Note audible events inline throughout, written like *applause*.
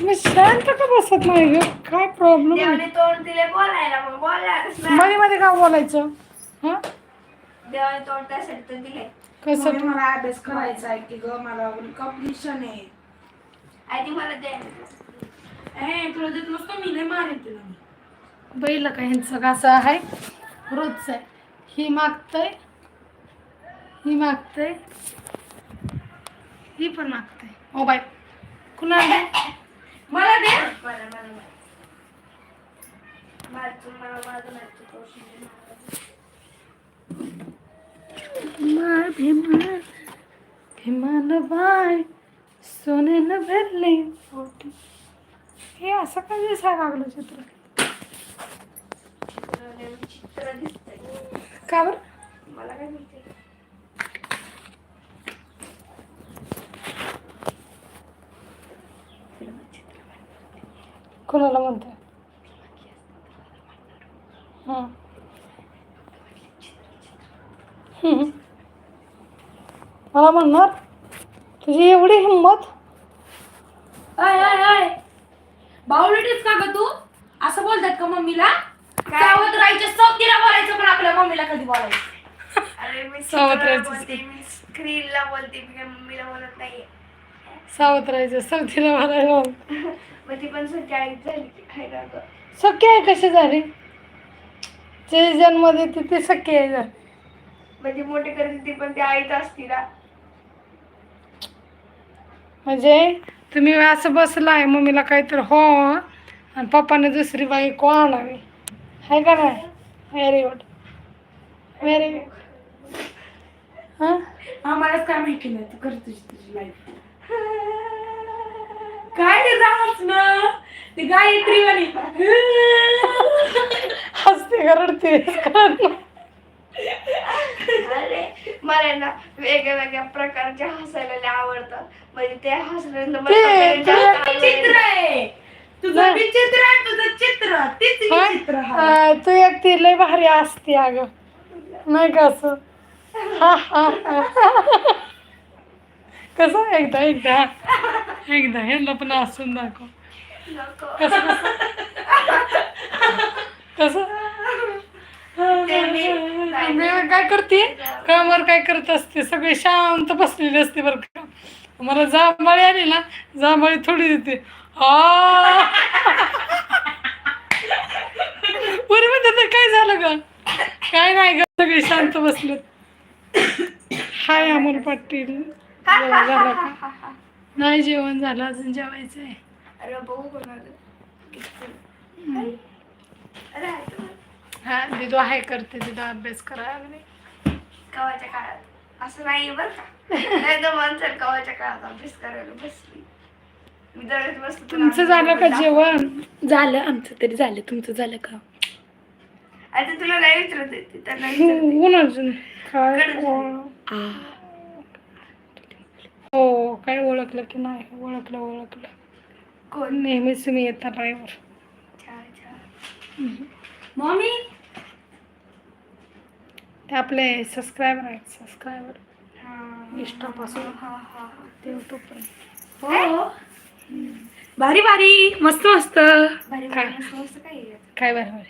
तुम्ही शांत का बसत नाही? ग काय प्रॉब्लेम देवाने तोंड दिले बोलायला मग बोलणारच ना. मध्ये मध्ये का बोलायचं? हा? देवाने तोंड त्यासाठी तर दिले कसं? मम्मी, मला अभ्यास करायचा आहे की ग मला कॉम्पिटिशन आहे. आधी मला दे. ए तुला देत नसतो मी नाही मारेन तुला. मी. बैल का ह्यांचं कसं आहे? रोजचं आहे. ही मागतय. ही मागतय. ही पण मागतय. मोबाईल कुणाला? दे? मला दे. मला मला मला माझं मला माझं नाही तू कौशिक माय भीमा भीमान बाय सोन्यानं भरले. पोटी हे असं काय दिसायला लागलं चित्र? चित्र दिसतंय. का बरं? मला काय माहिती? कोणाला म्हणते? हां. हम्म. मला म्हणणार तुझी एवढी हिंमत? बावळटीच का ग तू? असं बोलतात का मम्मीला? सावध राहायचं सोबतीला बोलायचं पण आपल्या मम्मीला कधी बोलायचं? अरे मी राहायचं. बोलते मी स्क्रीनला बोलते मी मम्मीला बोलत नाहीये. सावध राहायचं सवतीला भरायला *laughs* मग ती पण आई झाली ती खायला ग सख्य आहे कशी झाली? जे जन्म देते ती सख्य आहे झाली म्हणजे मोठी करते ती पण ती आईच असती ना. म्हणजे तुम्ही असं बसलाय मम्मीला काहीतरी हो आणि पप्पाने दुसरी बाई को आणावी आहे का नाही? व्हेरी गुड व्हेरी गुड हां? आम्हालाच काय माहिती नाही तू कर तुझी तुझी लाईफ *laughs* काय रे राहत ना ती गायत्री वाणी हसते का रडते अरे मला ना वेगळ्या वेगळ्या प्रकारचे हसायला लय आवडतात. म्हणजे ते हसल्यानंतर मला ते- सगळ्यात जास्त ते चित्र आहे. तुझं. बी चित्र आहे तुझं चित्र. तीच ही. चित्र आहे. हा, तू एक ती लय भारी असते अगं. नाही का असं? हा हा हा. कसं एकदा एकदा? एकदा ह्यांना पण असून दाखव. कसं कसं? काय करते? कामावर काय करत असते? सगळे शांत बसलेले असते बरं का. मला जांभळी आली ना जांभळी थोडी देते. बरं म्हणते ते काय झालं ग? काय नाही ग सगळे शांत बसलेत. हाय अमोल पाटील. जेवण झालं का नाही जेवण झालं अजून जेवायचं आहे. अरे बघू कोणाला. हा दिदो आहे करते दिदो अभ्यास करायला लागले. कवाच्या काळात. असं नाही बरं का. नाही तर माणसं कवाच्या काळात अभ्यास करायला बसली. मी बसतो तुमचं झालं का जेवण? झालं आमचं तरी झालं. तुमचं झालं का? आता तुला नाही विचारत येते त्यांना विचारते. कोण अजून. काय? हो काय ओळखलं की नाही? ओळखलं ओळखलं. कोण नेहमीच तुम्ही येता ड्रायव्हर. मम्मी? ते आपले सबस्क्रायबर आहेत सबस्क्रायबर हा. इंस्टापासून हा हा ते युट्यूबपर्यंत हो? भारी भारी. मस्त मस्त. भारी काय? भारी. बरं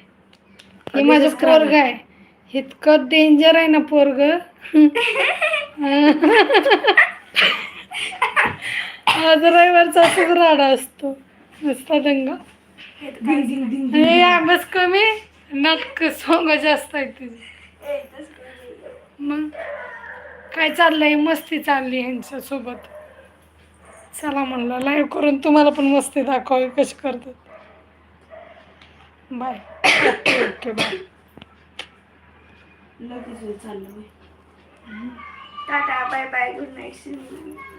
हे माझं पोरग आहे. इतकं डेंजर आहे ना पोरग. *laughs* आज रविवारचा असंच राडा असतो. नुसता दंगा. हे अभ्यास कमी नाटक सोंग जास्त आहे तुझी. मग काय चाललंय? मस्ती चालली ह्यांच्या सोबत चला म्हणलं लाईव्ह करून तुम्हाला पण मस्ती दाखवावी कशी करतात. बाय ओके बाय चाललं. Tata bye bye good night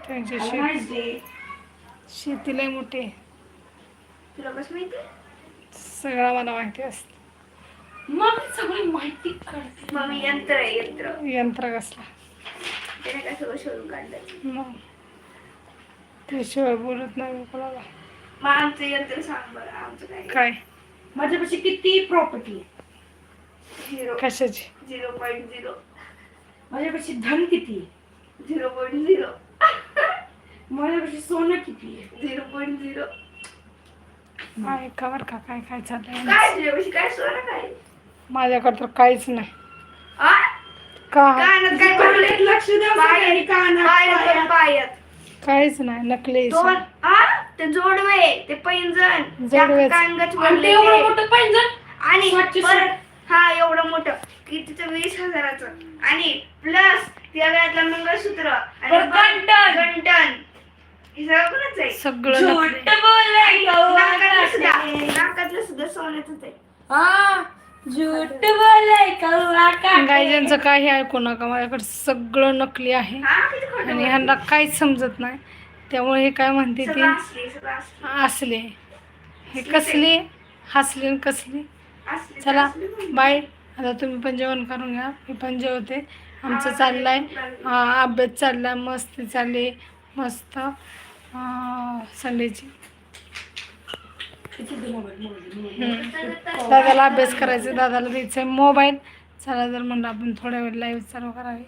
त्यांची शेती nice day. शेती लय मोठी. तुला कसं माहिती? सगळं मला माहिती असतं. मम्मी सगळी माहिती काढते मग मी यंत्र आहे यंत्र. यंत्र कसला? त्याने काय सगळं शोधून काढलं? मग त्याशिवाय बोलत नाही मी कोणाला. मग आमचं यंत्र सांग बरं आमचं काय? काय? माझ्यापाशी किती प्रॉपर्टी आहे? झिरो कशाची? झिरो पॉईंट झिरो माझ्यापाशी धन किती आहे? Zero point zero. माझ्यापाशी सोनं किती आहे? Zero point zero. काय का बरं का? काय काय चाललंय? काय तुझ्यापाशी काय सोनं काय? माझ्याकडे तर काहीच नाही. आ? का? कानात काय पडलंय लक्ष द्या सगळ्यांनी कानात, पायात पायात. पायात. काहीच नाही नकली दोन आ? ते जोडवे ते पैंजण. जोडवेच. आणि ते एवढं मोठं पैंजण? आणि सातशे परत हा एवढं मोठं. कितीचं? वीस हजाराचं. आणि प्लस त्या गळ्यातलं मंगळसूत्र. आणि परत गंटन. गंटन. हे सगळं कोणाच आहे? सगळं झूट नकली. बोले नाकातलं सुद्धा. कौवा नाकातलं सुद्धा सोन्याचंच आहे. हा झूट बोले कौवा काय ज्यांचं काही ऐकू नका माझ्याकडे सगळं नकली आहे. हा किती खोटं आणि. ह्यांना काहीच समजत नाही. त्यामुळे हे काय म्हणते ते? सगळं असली सगळं असली. असले. हे कसली? हसली आणि कसली? चला. बाय. आता तुम्ही पण जेवण करून घ्या. मी पण जेवते. आमचं चाललंय. अं, अभ्यास चाललाय. मस्ती चालली. मस्त. संडेची. हम्म. दादाला अभ्यास करायचा दादाला द्यायचं मोबाईल. चला जर म्हणलं आपण थोड्या वेळ लाईव्ह चालू करावी.